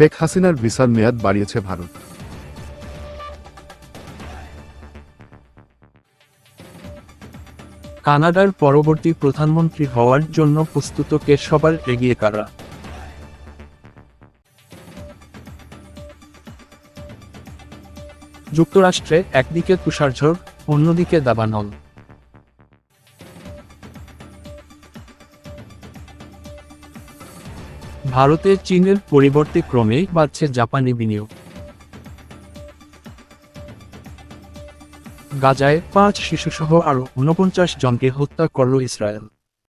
শেখ হাসিনার ভিসার মেয়াদ বাড়িয়েছে ভারত। কানাডার পরবর্তী প্রধানমন্ত্রী হওয়ার জন্য প্রস্তুত কে সবার এগিয়ে কারা? যুক্তরাষ্ট্রে একদিকে তুষারঝড়, অন্যদিকে দাবানল। ভারতে চীনের পরিবর্তে ক্রমেই বাড়ছে জাপানি বিনিয়োগ। গাজায় পাঁচ শিশুসহ আরও ঊনপঞ্চাশ জনকে হত্যা করল ইসরায়েল।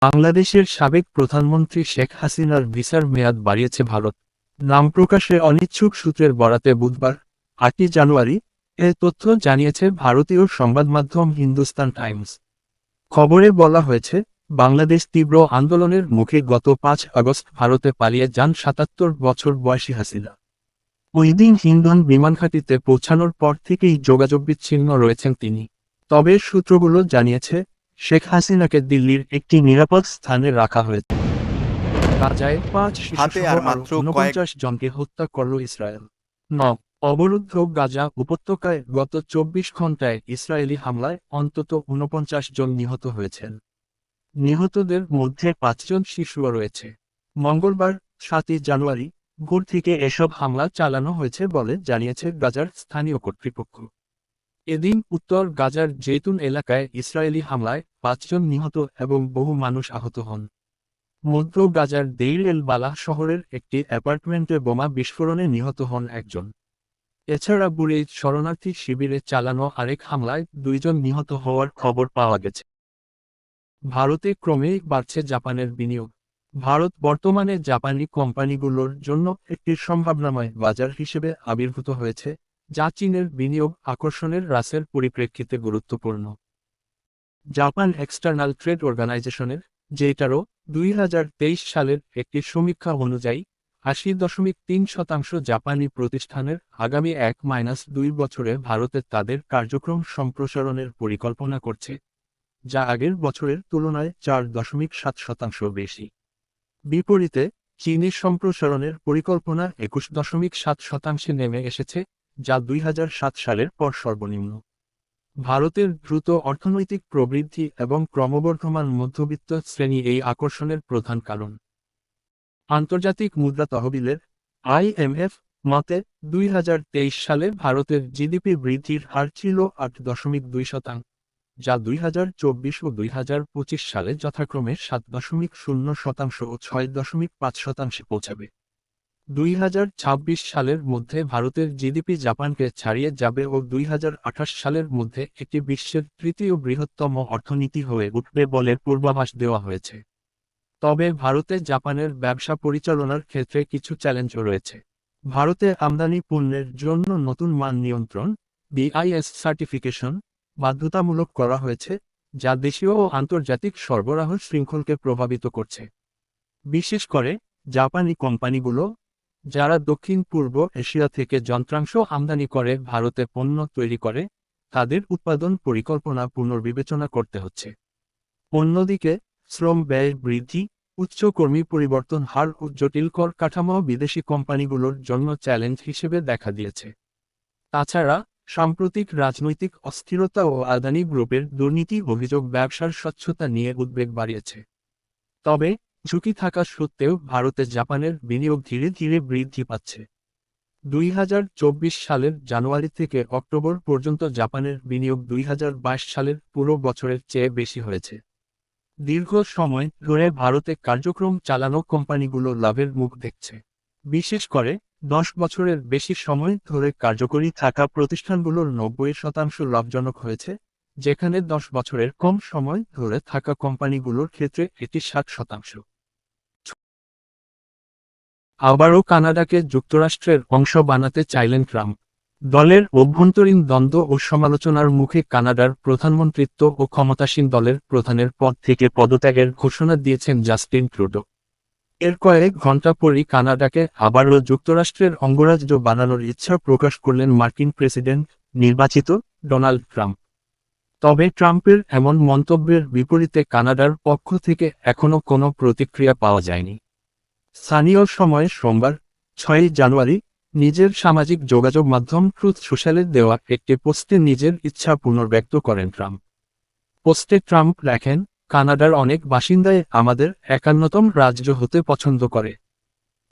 বাংলাদেশের সাবেক প্রধানমন্ত্রী শেখ হাসিনার ভিসার মেয়াদ বাড়িয়েছে ভারত। নাম প্রকাশে অনিচ্ছুক সূত্রের বরাতে বুধবার, আটই জানুয়ারি, এ তথ্য জানিয়েছে ভারতীয় সংবাদ মাধ্যম হিন্দুস্তান টাইমস। খবরে বলা হয়েছে বাংলাদেশ তীব্র আন্দোলনের মুখে গত পাঁচ আগস্ট ভারতে পালিয়ে যান সাতাত্তর বছর বয়সী হাসিনা। ওই দিন হিন্দন বিমানঘাটিতে পৌঁছানোর পর থেকেই যোগাযোগ বিচ্ছিন্ন রয়েছেন তিনি। তবে সূত্রগুলো জানিয়েছে শেখ হাসিনাকে দিল্লির একটি নিরাপদ স্থানে রাখা হয়েছে। গাজায় পাঁচ উনপঞ্চাশ জনকে হত্যা করল ইসরায়েল। ন অবরুদ্ধ গাজা উপত্যকায় গত চব্বিশ ঘন্টায় ইসরায়েলি হামলায় অন্তত উনপঞ্চাশ জন নিহত হয়েছেন। নিহতদের মধ্যে পাঁচজন শিশুও রয়েছে। মঙ্গলবার সাতই জানুয়ারি ভোর থেকে এসব হামলা চালানো হয়েছে বলে জানিয়েছে গাজার স্থানীয় কর্তৃপক্ষ। এদিন উত্তর গাজার জেতুন এলাকায় ইসরায়েলি হামলায় পাঁচজন নিহত এবং বহু মানুষ আহত হন। মধ্য গাজার দেইর এল বালা শহরের একটি অ্যাপার্টমেন্টে বোমা বিস্ফোরণে নিহত হন একজন। এছাড়া বুড়ি শরণার্থী শিবিরে চালানো আরেক হামলায় দুইজন নিহত হওয়ার খবর পাওয়া গেছে। ভারতে ক্রমেই বাড়ছে জাপানের বিনিয়োগ। ভারত বর্তমানে জাপানি কোম্পানিগুলোর জন্য একটি সম্ভাবনাময় বাজার হিসেবে আবির্ভূত হয়েছে, যা চীনের বিনিয়োগ আকর্ষণের হ্রাসের পরিপ্রেক্ষিতে গুরুত্বপূর্ণ। জাপান এক্সটার্নাল ট্রেড অর্গানাইজেশনের যেটারও দুই হাজার তেইশ সালের একটি সমীক্ষা অনুযায়ী, আশি দশমিক তিন শতাংশ জাপানি প্রতিষ্ঠানের আগামী এক মাইনাস দুই বছরে ভারতে তাদের কার্যক্রম সম্প্রসারণের পরিকল্পনা করছে। যা আগের বছরের তুলনায় চার দশমিক সাত শতাংশ বেশি। বিপরীতে, চীনের সম্প্রসারণের পরিকল্পনা একুশ দশমিক সাত শতাংশে নেমে এসেছে, যা দুই হাজার সাত সালের পর সর্বনিম্ন। ভারতের দ্রুত অর্থনৈতিক প্রবৃদ্ধি এবং ক্রমবর্ধমান মধ্যবিত্ত শ্রেণি এই আকর্ষণের প্রধান কারণ। আন্তর্জাতিক মুদ্রা তহবিলের আইএমএফ মতে, দুই হাজার তেইশ সালে ভারতের জিডিপি বৃদ্ধির হার ছিল আট দশমিক দুই শতাংশ। যা দুই হাজার চব্বিশ ও দুই হাজার পঁচিশ সালে যথাক্রমে সাত দশমিক শূন্য শতাংশ ও ছয় দশমিক পাঁচ শতাংশে পৌঁছাবে। দুই হাজার ছাব্বিশ সালের মধ্যে ভারতের জিডিপি জাপানকে ছাড়িয়ে যাবে ও দুই হাজার আঠাশ সালের মধ্যে একটি বিশ্বের তৃতীয় বৃহত্তম অর্থনীতি হয়ে উঠবে বলে পূর্বাভাস দেওয়া হয়েছে। তবে ভারতে জাপানের ব্যবসা পরিচালনার ক্ষেত্রে কিছু চ্যালেঞ্জও রয়েছে। ভারতে আমদানি পণ্যের জন্য নতুন মান নিয়ন্ত্রণ, বিআইএস সার্টিফিকেশন বাধ্যতামূলক করা হয়েছে, যা দেশীয় ও আন্তর্জাতিক সরবরাহ শৃঙ্খলকে প্রভাবিত করছে। বিশেষ করে, জাপানি কোম্পানিগুলো, যারা দক্ষিণ পূর্ব এশিয়া থেকে যন্ত্রাংশ আমদানি করে, ভারতে পণ্য তৈরি করে, তাদের উৎপাদন পরিকল্পনা পুনর্বিবেচনা করতে হচ্ছে। অন্যদিকে, শ্রম ব্যয় বৃদ্ধি, উচ্চ কর্মী পরিবর্তন হার ও জটিল কর কাঠামো বিদেশি কোম্পানিগুলোর জন্য চ্যালেঞ্জ হিসেবে দেখা দিয়েছে। তাছাড়া সাম্প্রতিক রাজনৈতিক অস্থিরতা ও আদানি গ্রুপের দুর্নীতি অভিযোগ ব্যবসার স্বচ্ছতা নিয়ে উদ্বেগ বাড়িয়েছে। তবে, ঝুঁকি থাকা সত্ত্বেও ভারতে জাপানের বিনিয়োগ ধীরে ধীরে বৃদ্ধি পাচ্ছে। দুই হাজার চব্বিশ সালের জানুয়ারি থেকে অক্টোবর পর্যন্ত জাপানের বিনিয়োগ দুই হাজার বাইশ সালের পুরো বছরের চেয়ে বেশি হয়েছে। দীর্ঘ সময় ধরে ভারতে কার্যক্রম চালানো কোম্পানিগুলো লাভের মুখ দেখছে। বিশেষ করে দশ বছরের বেশি সময় ধরে কার্যকরী থাকা প্রতিষ্ঠানগুলোর নব্বই শতাংশ লাভজনক হয়েছে, যেখানে দশ বছরের কম সময় ধরে থাকা কোম্পানিগুলোর ক্ষেত্রে এটি ষাট শতাংশ। আবারও কানাডাকে যুক্তরাষ্ট্রের অংশ বানাতে চাইলেন ট্রাম্প। দলের অভ্যন্তরীণ দ্বন্দ্ব ও সমালোচনার মুখে কানাডার প্রধানমন্ত্রিত্ব ও ক্ষমতাসীন দলের প্রধানের পদ থেকে পদত্যাগের ঘোষণা দিয়েছেন জাস্টিন ট্রুডো। এর কয়েক ঘণ্টা পরই কানাডাকে আবারও যুক্তরাষ্ট্রের অঙ্গরাজ্য বানানোর ইচ্ছা প্রকাশ করলেন মার্কিন প্রেসিডেন্ট, নির্বাচিত ডোনাল্ড ট্রাম্প। তবে ট্রাম্পের এমন মন্তব্যের বিপরীতে কানাডার পক্ষ থেকে এখনও কোনো প্রতিক্রিয়া পাওয়া যায়নি। স্থানীয় সময় সোমবার, ছয়ই জানুয়ারি, নিজের সামাজিক যোগাযোগ মাধ্যম ট্রুথ সোশ্যালে দেওয়া একটি পোস্টে নিজের ইচ্ছা পুনর্ব্যক্ত করেন ট্রাম্প। পোস্টে ট্রাম্প লেখেন কানাডার অনেক বাসিন্দায় আমাদের একান্নতম রাজ্য হতে পছন্দ করে।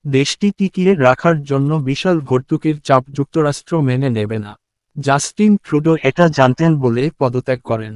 দেশটি টিকিয়ে রাখার জন্য বিশাল ভর্তুকির চাপ যুক্তরাষ্ট্র মেনে নেবে না। জাস্টিন ট্রুডো এটা জানতেন বলে পদত্যাগ করেন।